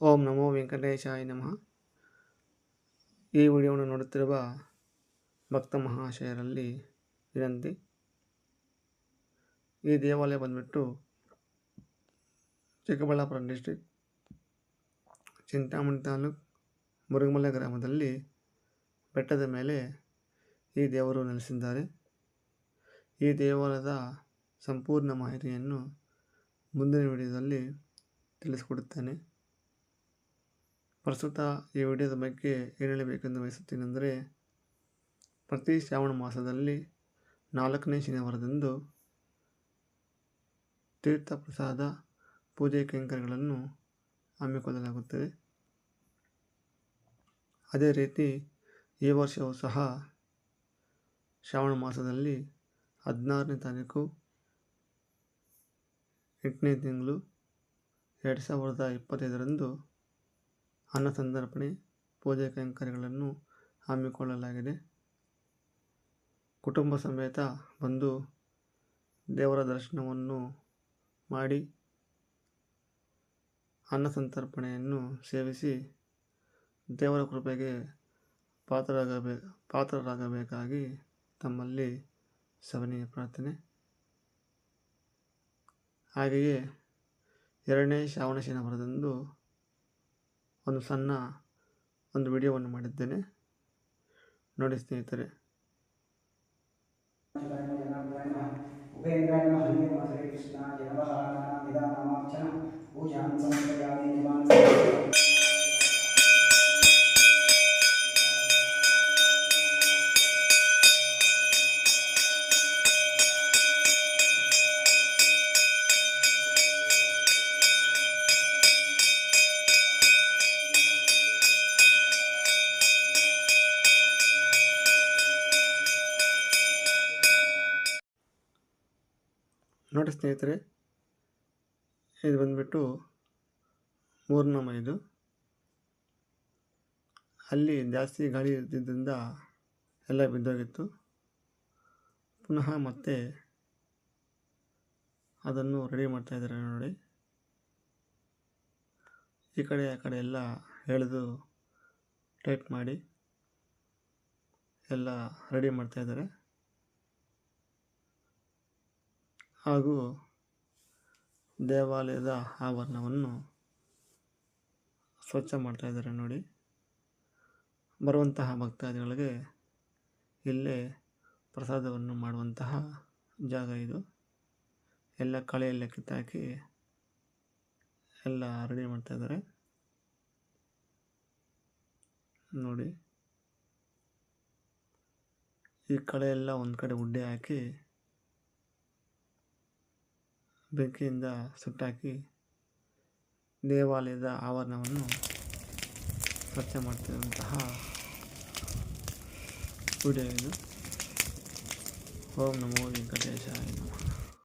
ಓಂ ನಮೋ ವೆಂಕಟೇಶಾಯ ನಮಃ. ಈ ವಿಡಿಯೋವನ್ನು ನೋಡುತ್ತಿರುವ ಭಕ್ತ ಮಹಾಶಯರಲ್ಲಿ ವಿನಂತಿ. ಈ ದೇವಾಲಯ ಬಂದ್ಬಿಟ್ಟು ಚಿಕ್ಕಬಳ್ಳಾಪುರ ಡಿಸ್ಟಿಕ್ ಚಿಂತಾಮಣಿ ತಾಲೂಕು ಮುರುಗಮಲೆ ಗ್ರಾಮದಲ್ಲಿ ಬೆಟ್ಟದ ಮೇಲೆ ಈ ದೇವರು ನೆಲೆಸಿದ್ದಾರೆ. ಈ ದೇವಾಲಯದ ಸಂಪೂರ್ಣ ಮಾಹಿತಿಯನ್ನು ಮುಂದಿನ ವಿಡಿಯೋದಲ್ಲಿ ತಿಳಿಸಿಕೊಡುತ್ತೇನೆ. ಪ್ರಸ್ತುತ ಈ ವಿಡಿಯೋದ ಬಗ್ಗೆ ಏನು ಹೇಳಬೇಕೆಂದು ಬಯಸುತ್ತೇನೆಂದರೆ, ಪ್ರತಿ ಶ್ರಾವಣ ಮಾಸದಲ್ಲಿ ನಾಲ್ಕನೇ ಶನಿವಾರದಂದು ತೀರ್ಥ ಪ್ರಸಾದ ಪೂಜೆ ಕೈಂಕರ್ಯಗಳನ್ನು ಹಮ್ಮಿಕೊಳ್ಳಲಾಗುತ್ತದೆ. ಅದೇ ರೀತಿ ಈ ವರ್ಷವೂ ಸಹ ಶ್ರಾವಣ ಮಾಸದಲ್ಲಿ ಹದಿನಾರನೇ ತಾರೀಕು ಎಂಟನೇ ತಿಂಗಳು ಎರಡು ಸಾವಿರದ ಇಪ್ಪತ್ತೈದರಂದು ಅನ್ನ ಸಂದರ್ಪಣೆ ಪೂಜೆ ಕೈಂಕರ್ಯಗಳನ್ನು ಹಮ್ಮಿಕೊಳ್ಳಲಾಗಿದೆ. ಕುಟುಂಬ ಸಮೇತ ಬಂದು ದೇವರ ದರ್ಶನವನ್ನು ಮಾಡಿ ಅನ್ನ ಸಂತರ್ಪಣೆಯನ್ನು ಸೇವಿಸಿ ದೇವರ ಕೃಪೆಗೆ ಪಾತ್ರರಾಗಬೇ, ಪಾತ್ರರಾಗಬೇಕಾಗಿ ತಮ್ಮಲ್ಲಿ ಸವನೀಯ ಪ್ರಾರ್ಥನೆ. ಹಾಗೆಯೇ ಎರಡನೇ ಶ್ರಾವಣ ಶನಿವಾರದಂದು ಒಂದು ಸಣ್ಣ ಒಂದು ವಿಡಿಯೋವನ್ನು ಮಾಡಿದ್ದೇನೆ. ನೋಡಿ ಸ್ನೇಹಿತರೆ. ಕೃಷ್ಣ ನೋಡಿ ಸ್ನೇಹಿತರೆ, ಇದು ಬಂದ್ಬಿಟ್ಟು ಮೂರ್ನಾಮ ಇದು. ಅಲ್ಲಿ ಜಾಸ್ತಿ ಗಾಳಿ ಇದ್ದಿದ್ದರಿಂದ ಎಲ್ಲ ಬಿದ್ದೋಗಿತ್ತು. ಪುನಃ ಮತ್ತೆ ಅದನ್ನು ರೆಡಿ ಮಾಡ್ತಾಯಿದ್ದಾರೆ ನೋಡಿ. ಈ ಕಡೆ, ಆ ಕಡೆ ಎಲ್ಲ ಎಳೆದು ಟೈಟ್ ಮಾಡಿ ಎಲ್ಲ ರೆಡಿ ಮಾಡ್ತಾಯಿದ್ದಾರೆ ಹಾಗೂ ದೇವಾಲಯದ ಆವರಣವನ್ನು ಸ್ವಚ್ಛ ಮಾಡ್ತಾಯಿದ್ದಾರೆ ನೋಡಿ. ಬರುವಂತಹ ಭಕ್ತಾದಿಗಳಿಗೆ ಇಲ್ಲೇ ಪ್ರಸಾದವನ್ನು ಮಾಡುವಂತಹ ಜಾಗ ಇದು. ಎಲ್ಲ ಕಳೆಯೆಲ್ಲ ಕಿತ್ತಾಕಿ ಎಲ್ಲ ರೆಡಿ ಮಾಡ್ತಾಯಿದ್ದಾರೆ ನೋಡಿ. ಈ ಕಳೆ ಎಲ್ಲ ಒಂದು ಕಡೆ ಉಡ್ಡೆ ಹಾಕಿ ಬೆಂಕಿಯಿಂದ ಸುಟ್ಟಾಕಿ ದೇವಾಲಯದ ಆವರಣವನ್ನು ಸ್ವಚ್ಛ ಮಾಡ್ತಿರುವಂತಹ ವಿಡಿಯೋ ಇದು. ಓಂ ನಮೋ ವೆಂಕಟೇಶಾಯ ನಮಃ.